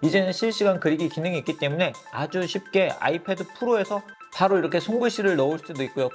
이제는 실시간 그리기 기능이 있기 때문에 아주 쉽게 아이패드 프로에서 바로 이렇게 손글씨를 넣을 수도 있고요.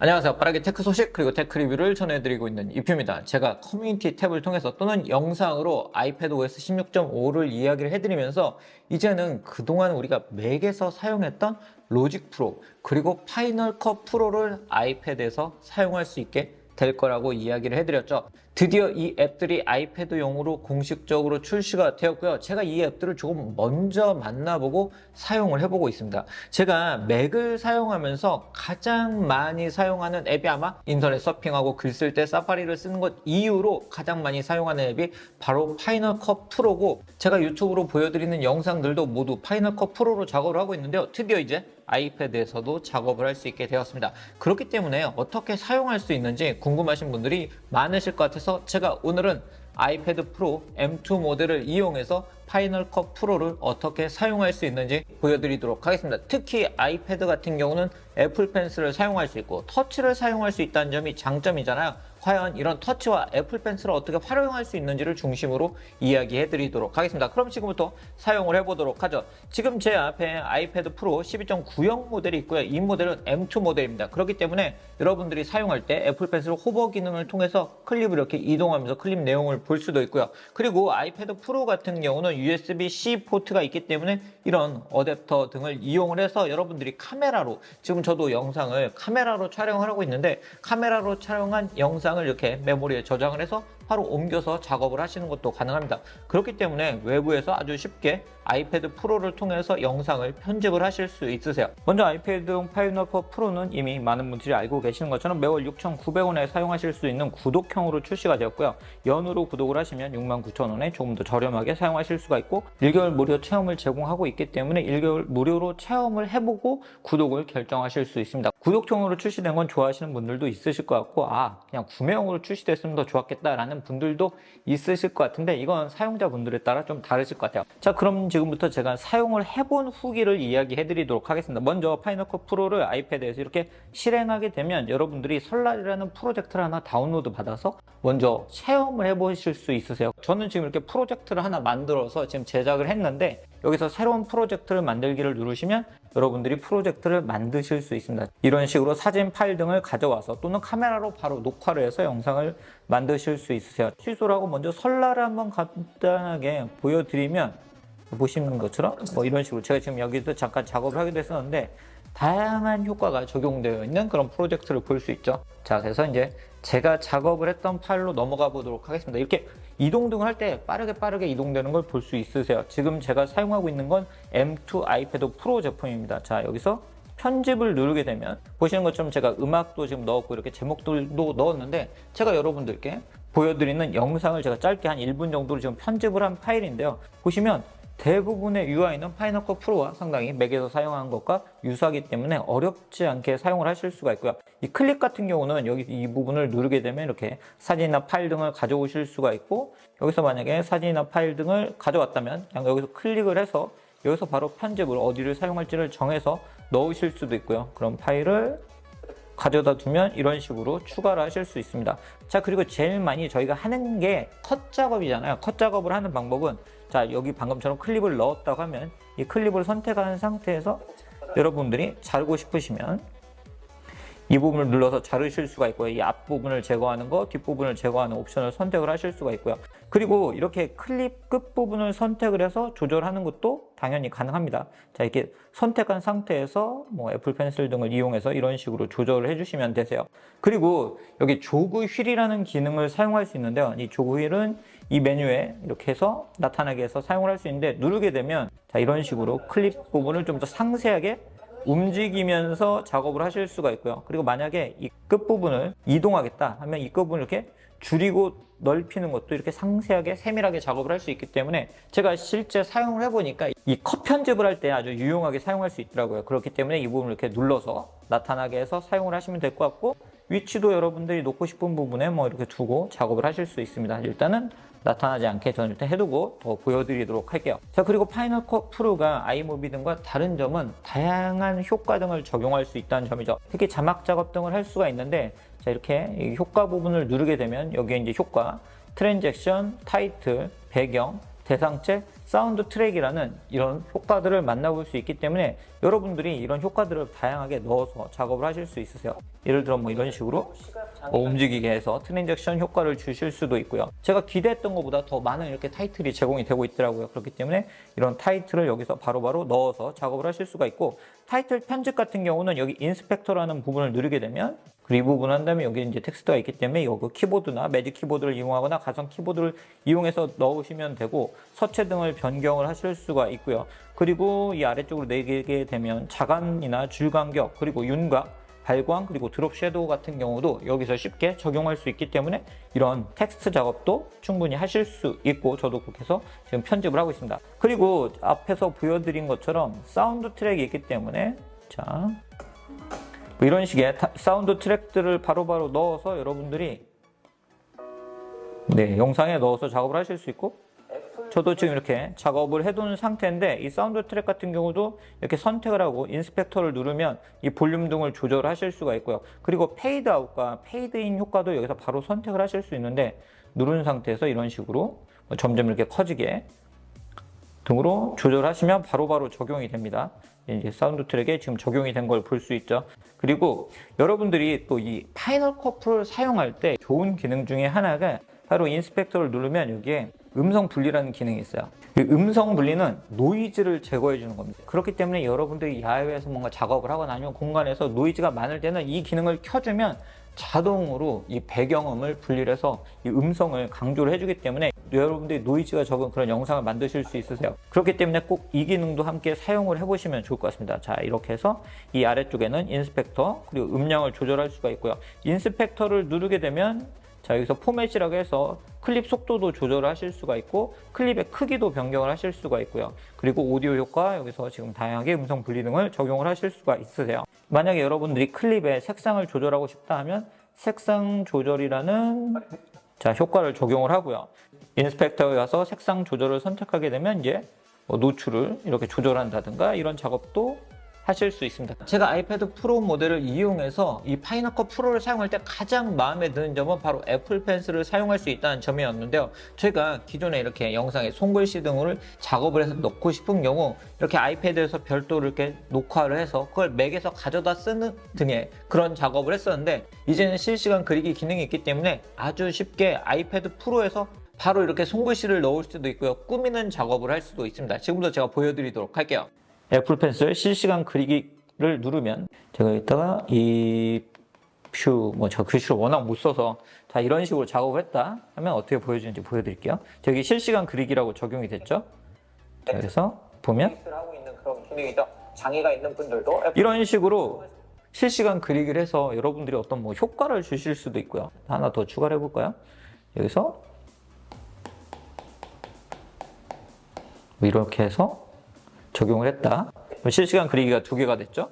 안녕하세요. 빠르게 테크 소식 그리고 테크 리뷰를 전해드리고 있는 이표입니다. 제가 커뮤니티 탭을 통해서 또는 영상으로 아이패드 OS 16.5를 이야기를 해드리면서 이제는 그동안 우리가 맥에서 사용했던 로직 프로 그리고 파이널 컷 프로를 아이패드에서 사용할 수 있게 될 거라고 이야기를 해드렸죠. 드디어 이 앱들이 아이패드용으로 공식적으로 출시가 되었고요. 제가 이 앱들을 조금 먼저 만나보고 사용을 해보고 있습니다. 제가 맥을 사용하면서 가장 많이 사용하는 앱이 아마 인터넷 서핑하고 글 쓸 때 사파리를 쓰는 것 이후로 가장 많이 사용하는 앱이 바로 파이널 컷 프로고 제가 유튜브로 보여드리는 영상들도 모두 파이널 컷 프로로 작업을 하고 있는데요. 드디어 이제 아이패드에서도 작업을 할 수 있게 되었습니다. 그렇기 때문에 어떻게 사용할 수 있는지 궁금하신 분들이 많으실 것 같아서 제가 오늘은 아이패드 프로 M2 모델을 이용해서 파이널 컷 프로를 어떻게 사용할 수 있는지 보여드리도록 하겠습니다. 특히 아이패드 같은 경우는 애플 펜슬을 사용할 수 있고 터치를 사용할 수 있다는 점이 장점이잖아요. 과연 이런 터치와 애플 펜슬을 어떻게 활용할 수 있는지를 중심으로 이야기해 드리도록 하겠습니다. 그럼 지금부터 사용을 해 보도록 하죠. 지금 제 앞에 아이패드 프로 12.90 모델이 있고요. 이 모델은 M2 모델입니다. 그렇기 때문에 여러분들이 사용할 때 애플 펜슬 호버 기능을 통해서 클립을 이렇게 이동하면서 클립 내용을 볼 수도 있고요. 그리고 아이패드 프로 같은 경우는 USB-C 포트가 있기 때문에 이런 어댑터 등을 이용을 해서 여러분들이 카메라로 지금 저도 영상을 카메라로 촬영을 하고 있는데 카메라로 촬영한 영상을 이렇게 메모리에 저장을 해서 바로 옮겨서 작업을 하시는 것도 가능합니다. 그렇기 때문에 외부에서 아주 쉽게 아이패드 프로를 통해서 영상을 편집을 하실 수 있으세요. 먼저 아이패드용 파이널 컷 프로는 이미 많은 분들이 알고 계시는 것처럼 매월 6,900원에 사용하실 수 있는 구독형으로 출시가 되었고요. 연으로 구독을 하시면 69,000원에 조금 더 저렴하게 사용하실 수가 있고 1개월 무료 체험을 제공하고 있기 때문에 1개월 무료로 체험을 해보고 구독을 결정하실 수 있습니다. 구독형으로 출시된 건 좋아하시는 분들도 있으실 것 같고 아 그냥 구매형으로 출시됐으면 더 좋았겠다라는 분들도 있으실 것 같은데 이건 사용자분들에 따라 좀 다르실 것 같아요. 자 그럼 지금부터 제가 사용을 해본 후기를 이야기해 드리도록 하겠습니다. 먼저 파이널컷 프로를 아이패드에서 이렇게 실행하게 되면 여러분들이 설날이라는 프로젝트를 하나 다운로드 받아서 먼저 체험을 해보실 수 있으세요. 저는 지금 이렇게 프로젝트를 하나 만들어서 지금 제작을 했는데 여기서 새로운 프로젝트를 만들기를 누르시면 여러분들이 프로젝트를 만드실 수 있습니다. 이런 식으로 사진 파일 등을 가져와서 또는 카메라로 바로 녹화를 해서 영상을 만드실 수 있으세요. 취소를 하고 먼저 설날을 한번 간단하게 보여드리면 보시는 것처럼 뭐 이런 식으로 제가 지금 여기서 잠깐 작업을 하기도 했었는데 다양한 효과가 적용되어 있는 그런 프로젝트를 볼 수 있죠. 자, 그래서 이제 제가 작업을 했던 파일로 넘어가 보도록 하겠습니다. 이렇게 이동 등을 할 때 빠르게 빠르게 이동되는 걸 볼 수 있으세요. 지금 제가 사용하고 있는 건 M2 아이패드 프로 제품입니다. 자, 여기서 편집을 누르게 되면 보시는 것처럼 제가 음악도 지금 넣었고 이렇게 제목들도 넣었는데 제가 여러분들께 보여드리는 영상을 제가 짧게 한 1분 정도로 지금 편집을 한 파일인데요. 보시면 대부분의 UI는 파이널 컷 프로와 상당히 맥에서 사용하는 것과 유사하기 때문에 어렵지 않게 사용을 하실 수가 있고요. 이 클릭 같은 경우는 여기 이 부분을 누르게 되면 이렇게 사진이나 파일 등을 가져오실 수가 있고 여기서 만약에 사진이나 파일 등을 가져왔다면 그냥 여기서 클릭을 해서 여기서 바로 편집을 어디를 사용할지를 정해서 넣으실 수도 있고요. 그럼 파일을 가져다 두면 이런 식으로 추가를 하실 수 있습니다. 자, 그리고 제일 많이 저희가 하는 게 컷 작업이잖아요. 컷 작업을 하는 방법은 자, 여기 방금처럼 클립을 넣었다고 하면 이 클립을 선택한 상태에서 여러분들이 자르고 싶으시면 이 부분을 눌러서 자르실 수가 있고요. 이 앞부분을 제거하는 거, 뒷부분을 제거하는 옵션을 선택을 하실 수가 있고요. 그리고 이렇게 클립 끝부분을 선택을 해서 조절하는 것도 당연히 가능합니다. 자, 이렇게 선택한 상태에서 뭐 애플 펜슬 등을 이용해서 이런 식으로 조절을 해주시면 되세요. 그리고 여기 조그 휠이라는 기능을 사용할 수 있는데요. 이 조그 휠은 이 메뉴에 이렇게 해서 나타나게 해서 사용을 할 수 있는데 누르게 되면 자, 이런 식으로 클립 부분을 좀 더 상세하게 움직이면서 작업을 하실 수가 있고요. 그리고 만약에 이 끝부분을 이동하겠다 하면 이 끝부분을 이렇게 줄이고 넓히는 것도 이렇게 상세하게 세밀하게 작업을 할 수 있기 때문에 제가 실제 사용을 해보니까 이 컷 편집을 할 때 아주 유용하게 사용할 수 있더라고요. 그렇기 때문에 이 부분을 이렇게 눌러서 나타나게 해서 사용을 하시면 될 것 같고 위치도 여러분들이 놓고 싶은 부분에 뭐 이렇게 두고 작업을 하실 수 있습니다. 일단은 나타나지 않게 저는 일단 해두고 더 보여드리도록 할게요. 자 그리고 파이널 컷 프로가 아이모비 등과 다른 점은 다양한 효과 등을 적용할 수 있다는 점이죠. 특히 자막 작업 등을 할 수가 있는데 자 이렇게 이 효과 부분을 누르게 되면 여기에 이제 효과, 트랜잭션, 타이틀, 배경, 대상체 사운드 트랙이라는 이런 효과들을 만나볼 수 있기 때문에 여러분들이 이런 효과들을 다양하게 넣어서 작업을 하실 수 있으세요. 예를 들어 뭐 이런 식으로 뭐 움직이게 해서 트랜잭션 효과를 주실 수도 있고요. 제가 기대했던 것보다 더 많은 이렇게 타이틀이 제공이 되고 있더라고요. 그렇기 때문에 이런 타이틀을 여기서 바로바로 넣어서 작업을 하실 수가 있고 타이틀 편집 같은 경우는 여기 인스펙터라는 부분을 누르게 되면 그리고 이 부분 한 다음에 여기 이제 텍스트가 있기 때문에 여기 키보드나 매직 키보드를 이용하거나 가상 키보드를 이용해서 넣으시면 되고 서체 등을 변경을 하실 수가 있고요. 그리고 이 아래쪽으로 내리게 되면 자간이나 줄간격 그리고 윤곽 발광 그리고 드롭 섀도우 같은 경우도 여기서 쉽게 적용할 수 있기 때문에 이런 텍스트 작업도 충분히 하실 수 있고 저도 그렇게 해서 지금 편집을 하고 있습니다. 그리고 앞에서 보여드린 것처럼 사운드 트랙이 있기 때문에 자뭐 이런 식의 타- 사운드 트랙들을 바로 바로 넣어서 여러분들이 네 영상에 넣어서 작업을 하실 수 있고 저도 지금 이렇게 작업을 해둔 상태인데 이 사운드 트랙 같은 경우도 이렇게 선택을 하고 인스펙터를 누르면 이 볼륨 등을 조절하실 수가 있고요. 그리고 페이드 아웃과 페이드 인 효과도 여기서 바로 선택을 하실 수 있는데 누른 상태에서 이런 식으로 뭐 점점 이렇게 커지게 등으로 조절하시면 바로 바로 적용이 됩니다. 이제 사운드 트랙에 지금 적용이 된 걸 볼 수 있죠. 그리고 여러분들이 또 이 파이널 컷 프로를 사용할 때 좋은 기능 중에 하나가 바로 인스펙터를 누르면 여기에 음성 분리라는 기능이 있어요. 이 음성 분리는 노이즈를 제거해 주는 겁니다. 그렇기 때문에 여러분들이 야외에서 뭔가 작업을 하거나 아니면 공간에서 노이즈가 많을 때는 이 기능을 켜주면 자동으로 이 배경음을 분리를 해서 이 음성을 강조를 해주기 때문에 여러분들이 노이즈가 적은 그런 영상을 만드실 수 있으세요. 그렇기 때문에 꼭 이 기능도 함께 사용을 해보시면 좋을 것 같습니다. 자, 이렇게 해서 이 아래쪽에는 인스펙터 그리고 음량을 조절할 수가 있고요. 인스펙터를 누르게 되면 자, 여기서 포맷이라고 해서 클립 속도도 조절을 하실 수가 있고 클립의 크기도 변경을 하실 수가 있고요. 그리고 오디오 효과 여기서 지금 다양하게 음성 분리 등을 적용을 하실 수가 있으세요. 만약에 여러분들이 클립의 색상을 조절하고 싶다 하면 색상 조절이라는 자, 효과를 적용을 하고요. 인스펙터에 가서 색상 조절을 선택하게 되면 이제 뭐 노출을 이렇게 조절한다든가 이런 작업도 하실 수 있습니다. 제가 아이패드 프로 모델을 이용해서 이 파이너컷 프로를 사용할 때 가장 마음에 드는 점은 바로 애플 펜슬을 사용할 수 있다는 점이었는데요. 저희가 기존에 이렇게 영상에 손글씨 등을 작업을 해서 넣고 싶은 경우 이렇게 아이패드에서 별도로 이렇게 녹화를 해서 그걸 맥에서 가져다 쓰는 등의 그런 작업을 했었는데 이제는 실시간 그리기 기능이 있기 때문에 아주 쉽게 아이패드 프로에서 바로 이렇게 손글씨를 넣을 수도 있고요. 꾸미는 작업을 할 수도 있습니다. 지금부터 제가 보여드리도록 할게요. 애플 펜슬 실시간 그리기를 누르면 제가 이따가 이 퓨뭐 제가 글씨를 워낙 못 써서 자 이런 식으로 작업을 했다 하면 어떻게 보여주는지 보여드릴게요. 저기 실시간 그리기라고 적용이 됐죠. 자, 그래서 보면. 장애가 있는 분들도 이런 식으로 실시간 그리기를 해서 여러분들이 어떤 뭐 효과를 주실 수도 있고요. 하나 더 추가를 해볼까요? 여기서 뭐 이렇게 해서 적용을 했다. 그럼 실시간 그리기가 두 개가 됐죠?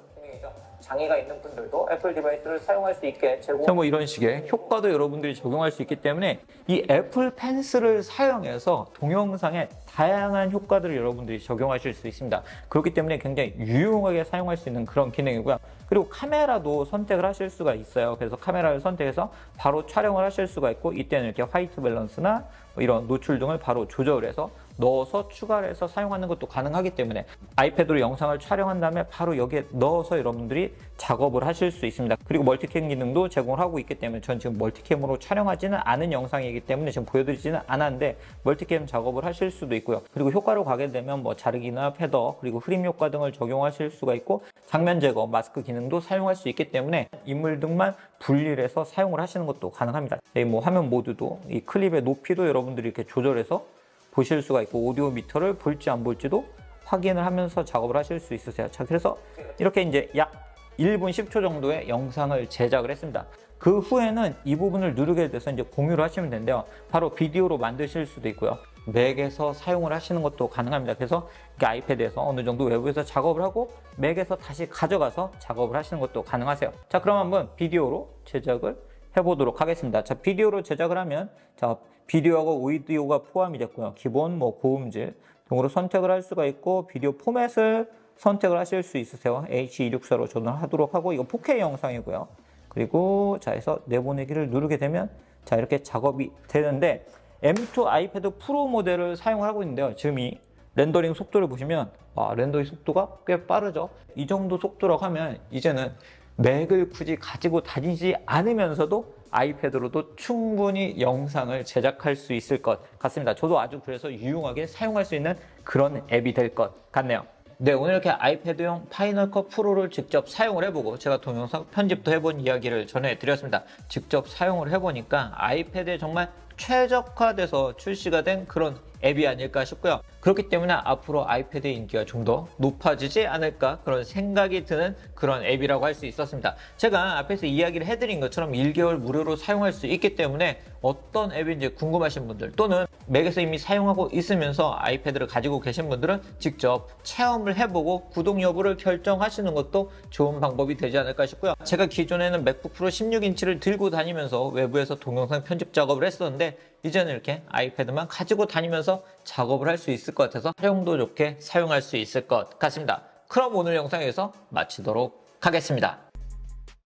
장애가 있는 분들도 애플 디바이스를 사용할 수 있게 제공. 뭐 이런 식의 효과도 여러분들이 적용할 수 있기 때문에 이 애플 펜슬을 사용해서 동영상에 다양한 효과들을 여러분들이 적용하실 수 있습니다. 그렇기 때문에 굉장히 유용하게 사용할 수 있는 그런 기능이고요. 그리고 카메라도 선택을 하실 수가 있어요. 그래서 카메라를 선택해서 바로 촬영을 하실 수가 있고 이때는 이렇게 화이트 밸런스나 뭐 이런 노출 등을 바로 조절을 해서 넣어서 추가를 해서 사용하는 것도 가능하기 때문에 아이패드로 영상을 촬영한 다음에 바로 여기에 넣어서 여러분들이 작업을 하실 수 있습니다. 그리고 멀티캠 기능도 제공을 하고 있기 때문에 전 지금 멀티캠으로 촬영하지는 않은 영상이기 때문에 지금 보여드리지는 않았는데 멀티캠 작업을 하실 수도 있고요. 그리고 효과로 가게 되면 뭐 자르기나 패더 그리고 흐림 효과 등을 적용하실 수가 있고 장면 제거 마스크 기능도 사용할 수 있기 때문에 인물 등만 분리를 해서 사용을 하시는 것도 가능합니다. 이뭐 화면 모드도 이 클립의 높이도 여러분들이 이렇게 조절해서 보실 수가 있고 오디오 미터를 볼지 안 볼지도 확인을 하면서 작업을 하실 수 있으세요. 자, 그래서 이렇게 이제 약 1분 10초 정도의 영상을 제작을 했습니다. 그 후에는 이 부분을 누르게 돼서 이제 공유를 하시면 되는데요. 바로 비디오로 만드실 수도 있고요. 맥에서 사용을 하시는 것도 가능합니다. 그래서 아이패드에서 어느 정도 외부에서 작업을 하고 맥에서 다시 가져가서 작업을 하시는 것도 가능하세요. 자, 그럼 한번 비디오로 제작을 해보도록 하겠습니다. 자, 비디오로 제작을 하면 자, 비디오하고 오디오가 포함이 됐고요. 기본 뭐 고음질 등으로 선택을 할 수가 있고 비디오 포맷을 선택을 하실 수 있으세요. H264로 전환하도록 하고 이거 4K 영상이고요. 그리고 자 해서 내보내기를 누르게 되면 자 이렇게 작업이 되는데 M2 아이패드 프로 모델을 사용을 하고 있는데요. 지금 이 렌더링 속도를 보시면 아, 렌더링 속도가 꽤 빠르죠. 이 정도 속도라고 하면 이제는 맥을 굳이 가지고 다니지 않으면서도 아이패드로도 충분히 영상을 제작할 수 있을 것 같습니다. 저도 아주 그래서 유용하게 사용할 수 있는 그런 앱이 될 것 같네요. 네, 오늘 이렇게 아이패드용 파이널컷 프로를 직접 사용을 해보고 제가 동영상 편집도 해본 이야기를 전해드렸습니다. 직접 사용을 해보니까 아이패드에 정말 최적화돼서 출시가 된 그런 앱이 아닐까 싶고요. 그렇기 때문에 앞으로 아이패드의 인기가 좀 더 높아지지 않을까 그런 생각이 드는 그런 앱이라고 할 수 있었습니다. 제가 앞에서 이야기를 해드린 것처럼 1개월 무료로 사용할 수 있기 때문에 어떤 앱인지 궁금하신 분들 또는 맥에서 이미 사용하고 있으면서 아이패드를 가지고 계신 분들은 직접 체험을 해보고 구독 여부를 결정하시는 것도 좋은 방법이 되지 않을까 싶고요. 제가 기존에는 맥북 프로 16인치를 들고 다니면서 외부에서 동영상 편집 작업을 했었는데 이제는 이렇게 아이패드만 가지고 다니면서 작업을 할 수 있을 것 같아서 활용도 좋게 사용할 수 있을 것 같습니다. 그럼 오늘 영상에서 마치도록 하겠습니다.